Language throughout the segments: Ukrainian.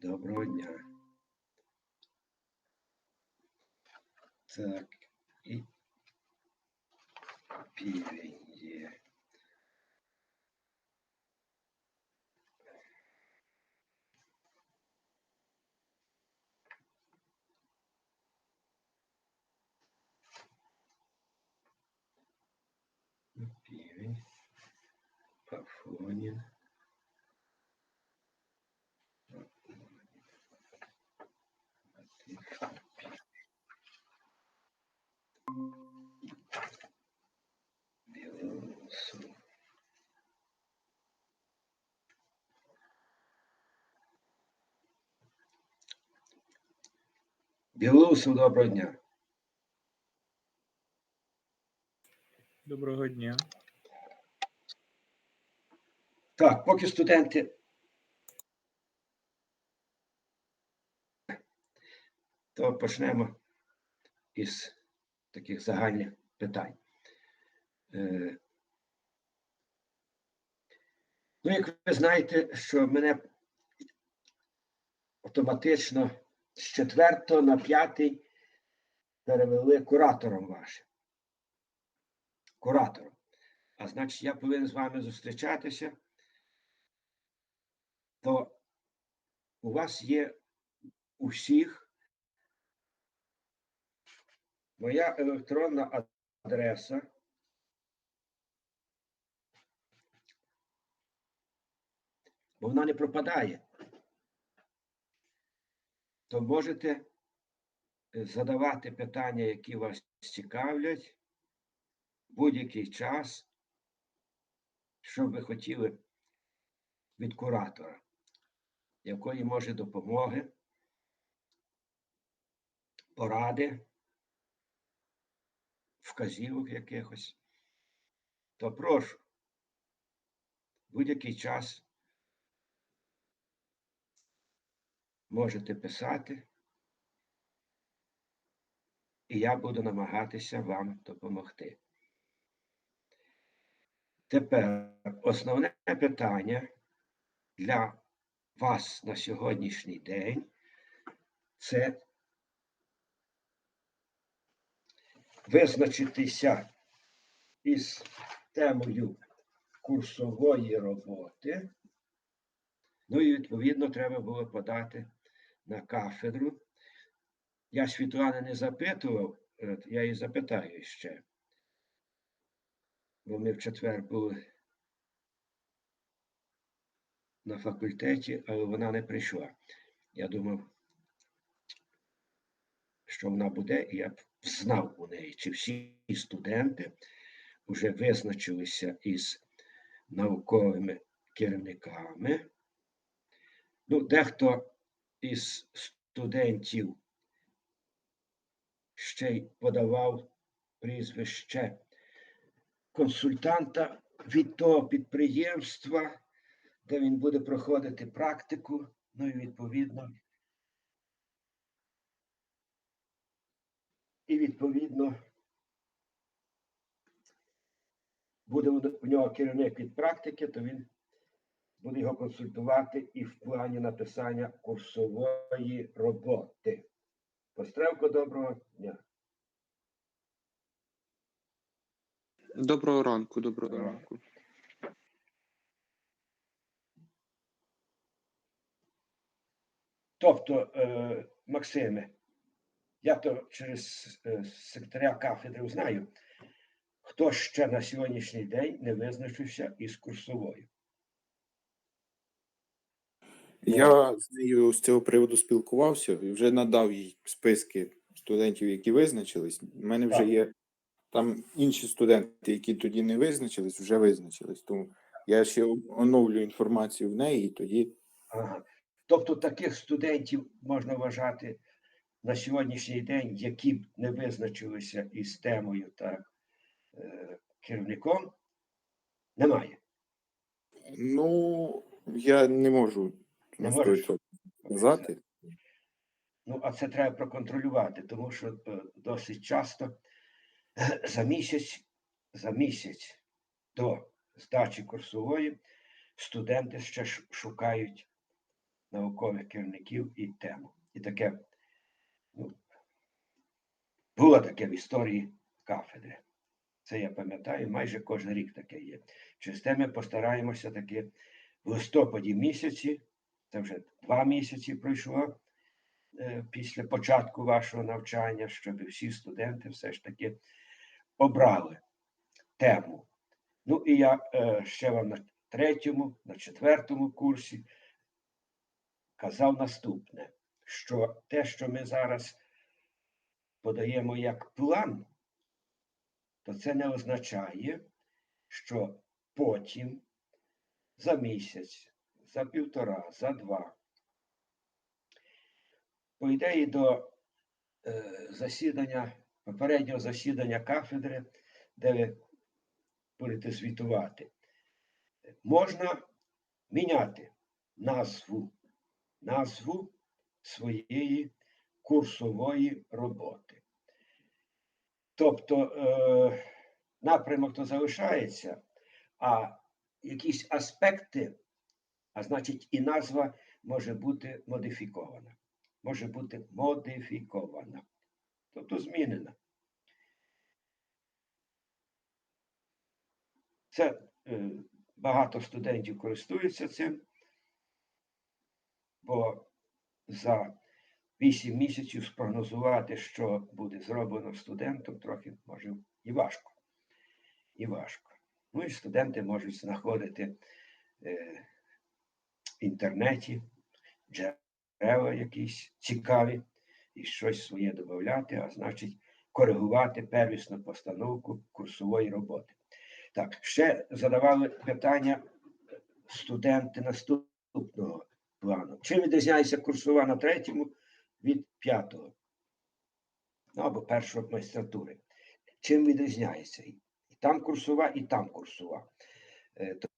Доброго дня. Так, і півень є. Півень. Пафонін. Білорусу доброго дня. Доброго дня. Так, поки студенти. То почнемо із таких загальних питань. Е, Ну, як ви знаєте, що мене автоматично з четвертого на п'ятий перевели куратором вашим. Куратором. А значить, я повинен з вами зустрічатися, то у вас є у всіх моя електронна адреса. Бо вона не пропадає. То можете е, задавати питання, які вас цікавлять будь-який час, що ви хотіли від куратора, якої може допомоги, поради, вказівок якихось, то прошу будь-який час можете писати, і я буду намагатися вам допомогти. Тепер основне питання для вас на сьогоднішній день це визначитися із темою курсової роботи. Ну і відповідно треба було подати на кафедру. Я Світлани не запитував, е, я її запитаю ще бо ми в четвер були на факультеті, але вона не прийшла. Я думав, що вона буде, і я б знав у неї, чи всі студенти вже визначилися із науковими керівниками. Ну, дехто із студентів ще й подавав прізвище консультанта від того підприємства, де він буде проходити практику, ну і відповідно. І відповідно буде у нього керівник від практики, то він буде його консультувати і в плані написання курсової роботи. Пострелко доброго дня. Доброго ранку, доброго Доброго. ранку. Тобто, е, Максиме, я то через е, секретаря кафедри знаю, хто ще на сьогоднішній день не визначився із курсовою. Я з нею з цього приводу спілкувався і вже надав їй списки студентів, які визначились. У мене вже є там інші студенти, які тоді не визначились, вже визначились. Тому я ще оновлю інформацію в неї і тоді. Ага. Тобто таких студентів можна вважати на сьогоднішній день, які б не визначилися із темою та е, керівником, немає. Ну, я не можу Не можеш? 100% Ну, а це треба проконтролювати, тому що е, досить часто за місяць, за місяць до здачі курсової студенти ще шукають наукових керівників і тему. І таке ну, було таке в історії кафедри. Це я пам'ятаю, майже кожен рік таке є. Через те ми постараємося таки в листопаді місяці, це вже два місяці пройшло е, після початку вашого навчання, щоб всі студенти все ж таки обрали тему. Ну і я е, ще вам на третьому, на четвертому курсі казав наступне, що те, що ми зараз подаємо як план, то це не означає, що потім за місяць, за півтора, за два, по ідеї до е, засідання, попереднього засідання кафедри, де ви будете звітувати, можна міняти назву, назву своєї курсової роботи. Тобто е, напрямок то залишається, а якісь аспекти, а значить, і назва може бути модифікована. Може бути модифікована, тобто змінена. Це е, багато студентів користуються цим, бо за 8 місяців спрогнозувати, що буде зроблено студентом, трохи може і важко. І важко. Ну і студенти можуть знаходити е, інтернеті джерела якісь цікаві і щось своє додати, а значить коригувати первісну постановку курсової роботи. Так, ще задавали питання студенти наступного плану. Чим відрізняється курсова на третьому від п'ятого? Ну, або першого майстратури. Чим відрізняється? І там курсова, і там курсова. Е, то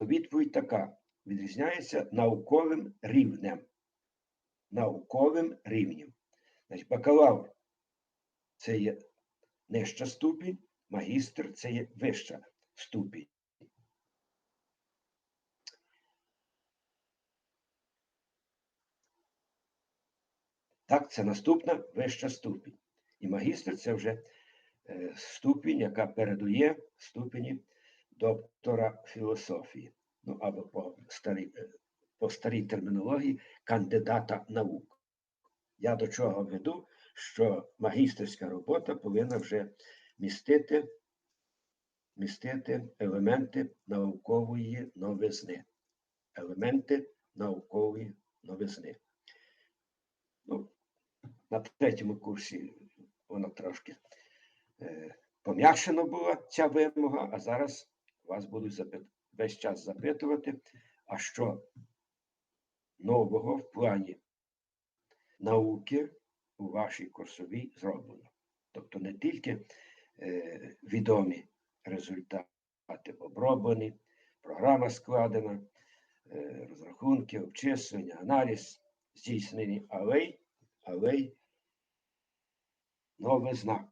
Відповідь така: відрізняється науковим рівнем. Науковим рівнем. Значить, бакалавр це є нижча ступінь, магістр це є вища ступінь. Так, це наступна вища ступінь. І магістр це вже е, ступінь, яка передує ступені доктора філософії. Ну, або по старій, е, по старій термінології кандидата наук. Я до чого веду, що магістерська робота повинна вже містити, містити елементи наукової новизни. Елементи наукової новизни. Ну, на третьому курсі воно трошки е, пом'якшено була ця вимога, а зараз вас будуть запит... весь час запитувати, а що нового в плані науки у вашій курсовій зроблено. Тобто не тільки е, відомі результати оброблені, програма складена, е, розрахунки, обчислення, аналіз здійснені, але й, але новизна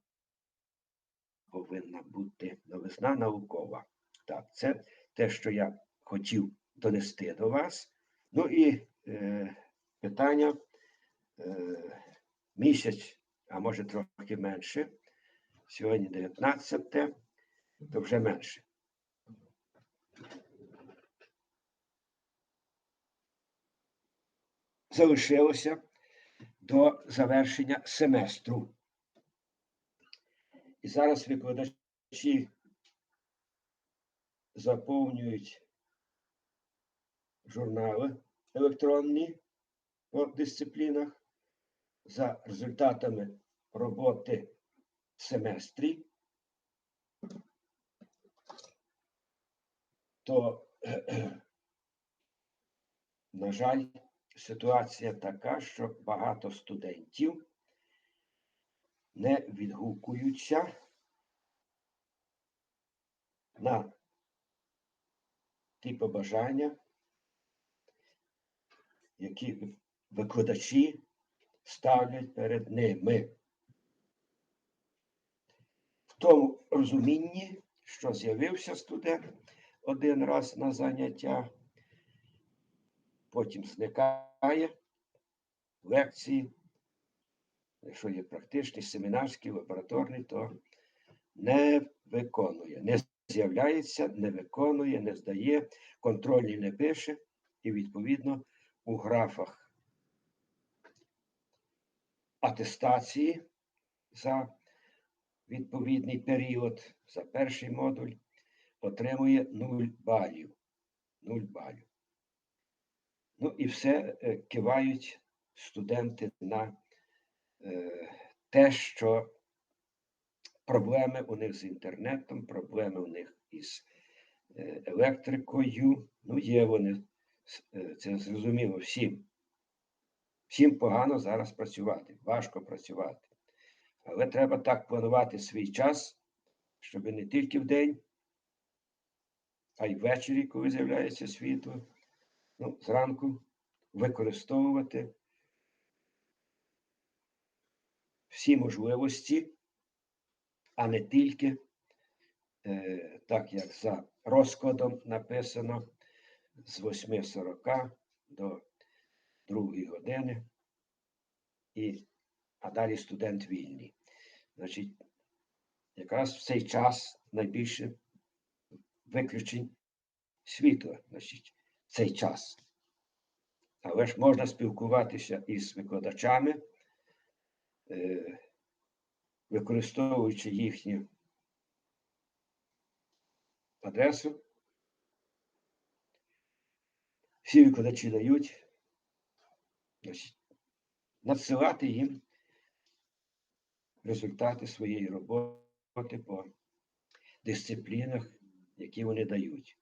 повинна бути новизна наукова. Так, це те, що я хотів донести до вас. Ну і е, питання е, місяць, а може трохи менше. Сьогодні 19, то вже менше. Залишилося до завершення семестру. І зараз викладачі заповнюють журнали електронні по дисциплінах за результатами роботи в семестрі, то, на жаль, ситуація така, що багато студентів не відгукуються на ті побажання, які викладачі ставлять перед ними. В тому розумінні, що з'явився студент один раз на заняття, потім зникає. Лекції, якщо є практичні, семінарські, лабораторні, то не виконує, не з'являється, не виконує, не здає, контрольні не пише, і відповідно у графах атестації за відповідний період, за перший модуль, отримує 0 балів. 0 балів. Ну і все е, кивають студенти на е, те, що проблеми у них з інтернетом, проблеми у них із е, електрикою. Ну, є вони, е, це зрозуміло всім. Всім погано зараз працювати, важко працювати. Але треба так планувати свій час, щоб не тільки в день, а й ввечері, коли з'являється світло, ну, зранку використовувати всі можливості, а не тільки е, так, як за розкладом написано з 8.40 до 2 години, і, а далі студент вільний. Значить, якраз в цей час найбільше виключень світла, значить, цей час. Але ж можна спілкуватися із викладачами, е, використовуючи їхню адресу. Всі викладачі дають, значить, надсилати їм результати своєї роботи по дисциплінах, які вони дають.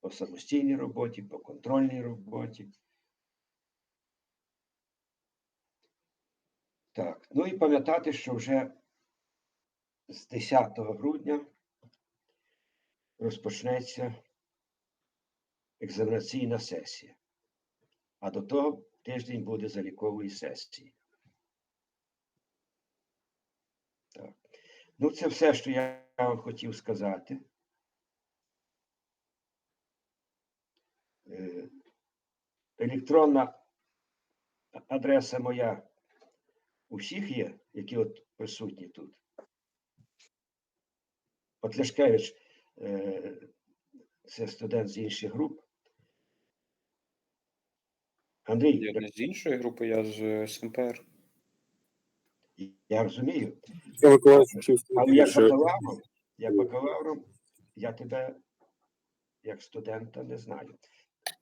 По самостійній роботі, по контрольній роботі. Так, ну і пам'ятати, що вже з 10 грудня розпочнеться екзаменаційна сесія. А до того тиждень буде залікової сесії. Так. Ну, це все, що я вам хотів сказати. Е, Електронна адреса моя у всіх є, які от присутні тут. От Ляшкевич, е, це студент з інших груп. Андрій, Я не з іншої групи, я з СМПР. я розумію, Я але що бакалавром, як бакалавром, я тебе як студента не знаю.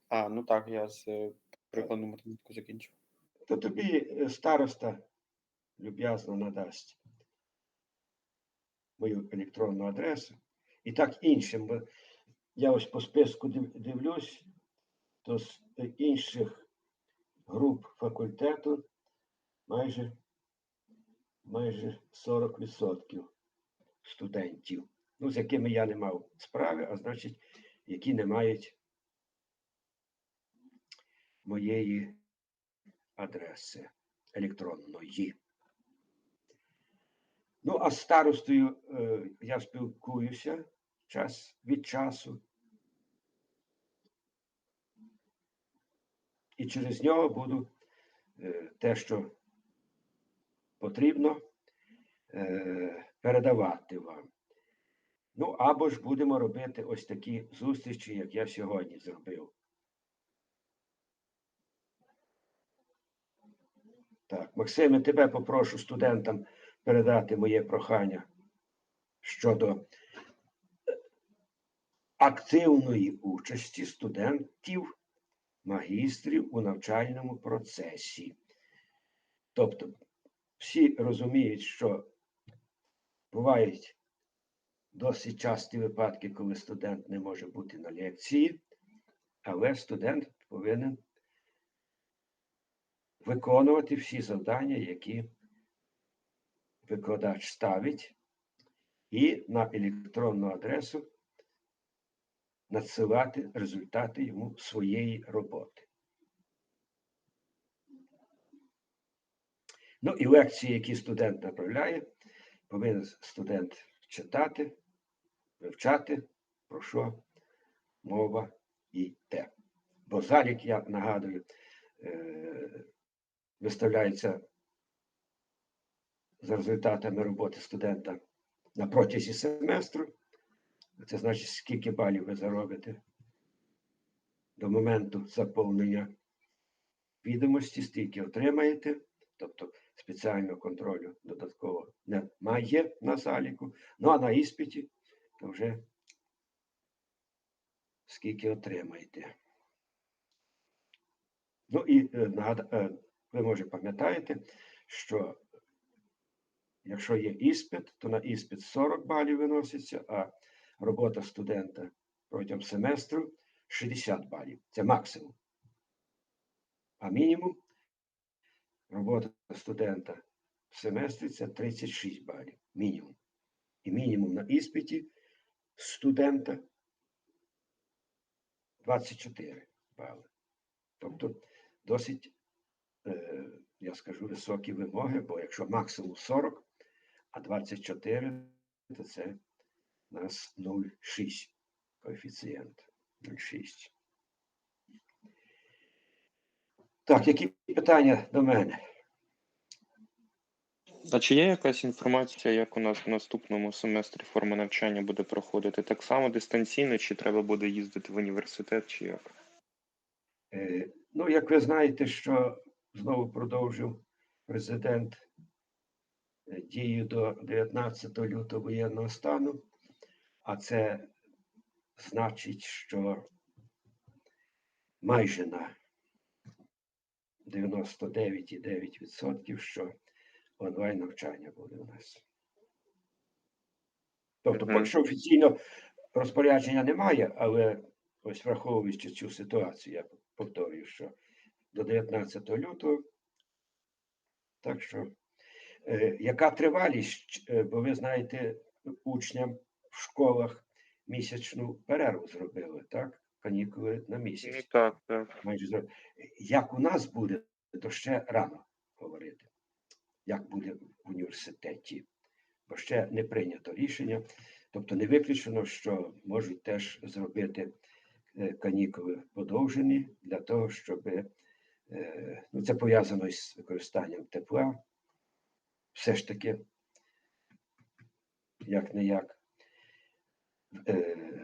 А, ну так, я з е, прикладну математику закінчив. То тобі е, староста люб'язно надасть мою електронну адресу. І так іншим. бо Я ось по списку дивлюсь, то з інших груп факультету майже, майже 40% студентів, ну, з якими я не мав справи, а значить, які не мають моєї адреси електронної. Ну, а з старостою е, я спілкуюся час від часу. І через нього буду е, те, що потрібно, е, передавати вам. Ну, або ж будемо робити ось такі зустрічі, як я сьогодні зробив. Так, Максиме, тебе попрошу студентам передати моє прохання щодо активної участі студентів, магістрів у навчальному процесі. Тобто, всі розуміють, що бувають досить часті випадки, коли студент не може бути на лекції, але студент повинен виконувати всі завдання, які викладач ставить, і на електронну адресу надсилати результати йому своєї роботи. Ну і лекції, які студент направляє, повинен студент читати, вивчати, про що мова йде. Бо залік, я нагадую, е, виставляється за результатами роботи студента на протязі семестру. Це значить, скільки балів ви заробите до моменту заповнення відомості, стільки отримаєте, тобто спеціального контролю додатково немає на заліку. Ну а на іспиті то вже скільки отримаєте. Ну і е, е, ви може пам'ятаєте, що якщо є іспит, то на іспит 40 балів виноситься, а робота студента протягом семестру 60 балів. Це максимум. А мінімум робота студента в семестрі це 36 балів. Мінімум. І мінімум на іспиті студента 24 бали. Тобто досить, е, я скажу, високі вимоги, бо якщо максимум 40, а 24, то це у нас 0,6 коефіцієнт. 0,6. Так, які питання до мене? А чи є якась інформація, як у нас в наступному семестрі форма навчання буде проходити? Так само дистанційно, чи треба буде їздити в університет, чи як? Е, Ну, як ви знаєте, що знову продовжив президент дію до 19 лютого воєнного стану, а це значить, що майже на 99,9% що онлайн навчання буде у нас. Тобто, Мгм. поки що офіційно розпорядження немає, але ось враховуючи цю ситуацію, я повторюю, що до 19 лютого. Так що, е, яка тривалість, Е, бо ви знаєте, учням в школах місячну перерву зробили, так? Канікули на місяць. так, так. Як у нас буде, то ще рано говорити, як буде в університеті, бо ще не прийнято рішення. Тобто не виключено, що можуть теж зробити е, канікули подовжені для того, щоб е, ну, це пов'язано із використанням тепла. Все ж таки, як не як,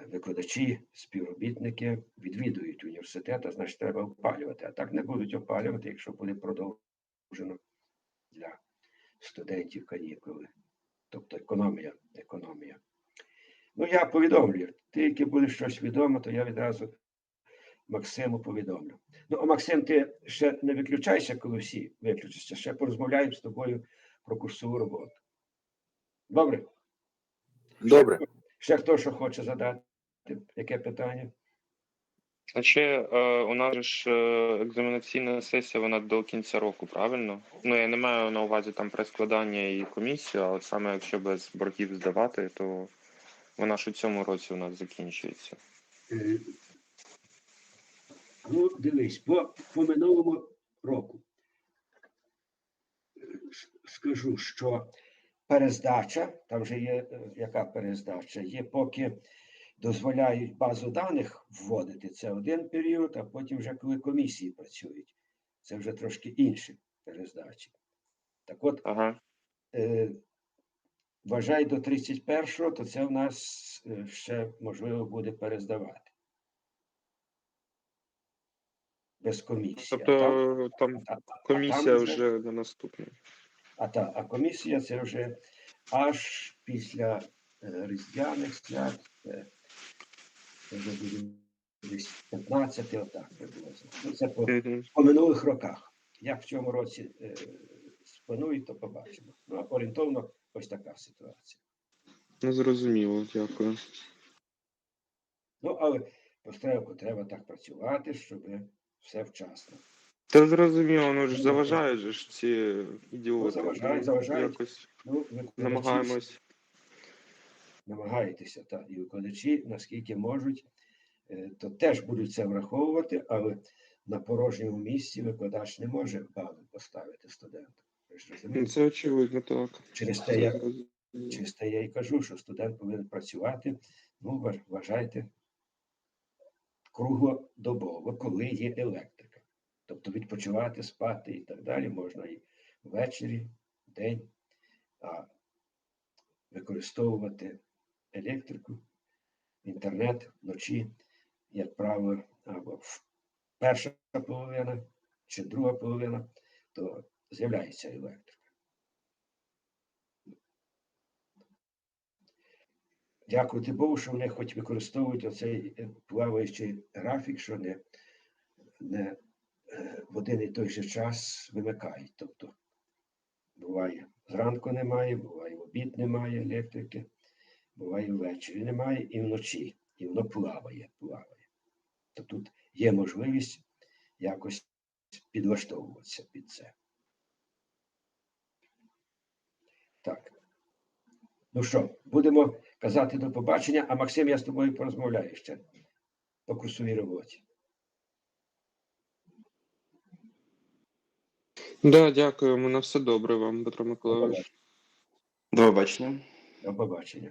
викладачі, співробітники відвідують університет, а значить треба опалювати. А так не будуть опалювати, якщо буде продовжено для студентів канікули. Тобто економія, економія. Ну, я повідомлю. Тільки буде щось відомо, то я відразу Максиму повідомлю. Ну, а Максим, ти ще не виключайся, коли всі виключаться. Ще порозмовляємо з тобою про курсову роботу. Добре? Добре. Ще хто що хоче задати? Яке питання? А ще е, у нас ж е, екзаменаційна сесія, вона до кінця року, правильно? Ну, я не маю на увазі там при складанні і комісію, а от саме якщо без боргів здавати, то вона ж у цьому році у нас закінчується. Е, Ну, дивись, по, по минулому року скажу, що перездача, там вже є е, яка перездача, є поки дозволяють базу даних вводити, це один період, а потім вже коли комісії працюють, це вже трошки інші перездачі. Так от, Ага. е, вважай до 31-го, то це в нас е, ще можливо буде перездавати. Без комісії. а там- Тобто там а- а комісія там вже на наступний. А, та, а комісія це вже аж після е, Різдвяних свят. Це, це вже буде десь 15 отак приблизно. Ну, це по, по минулих роках. Як в цьому році е, спланують, то побачимо. Ну, а орієнтовно ось така ситуація. Ну, зрозуміло, дякую. Ну, але пострелку треба так працювати, щоб все вчасно. Та зрозуміло, ну ж заважають же ж ці ідіоти. заважають, Ну, заважають. Якось Ну, викладачі намагаємось. намагаєтеся, та, і викладачі, наскільки можуть, е, то теж будуть це враховувати, але на порожньому місці викладач не може бали поставити студенту. Ви ж Ну, розумієте? Це очевидно, так. Через те, я, через те я і кажу, що студент повинен працювати. Ну, вваж- вважайте, круглодобово, коли є електрика. Тобто відпочивати, спати і так далі можна і ввечері, день, а використовувати електрику, інтернет вночі, як правило, або перша половина чи друга половина, то з'являється електрика. Дякувати Богу, що вони хоч використовують оцей плаваючий графік, що не, не в один і той же час вимикають. Тобто буває зранку немає, буває в обід немає електрики, буває ввечері немає і вночі. І воно плаває, плаває. То тут є можливість якось підлаштовуватися під це. Так. Ну що, будемо казати до побачення, а Максим, я з тобою порозмовляю ще по курсовій роботі. Да, дякуємо. На все добре вам, Петро Миколаївич. До побачення. До побачення.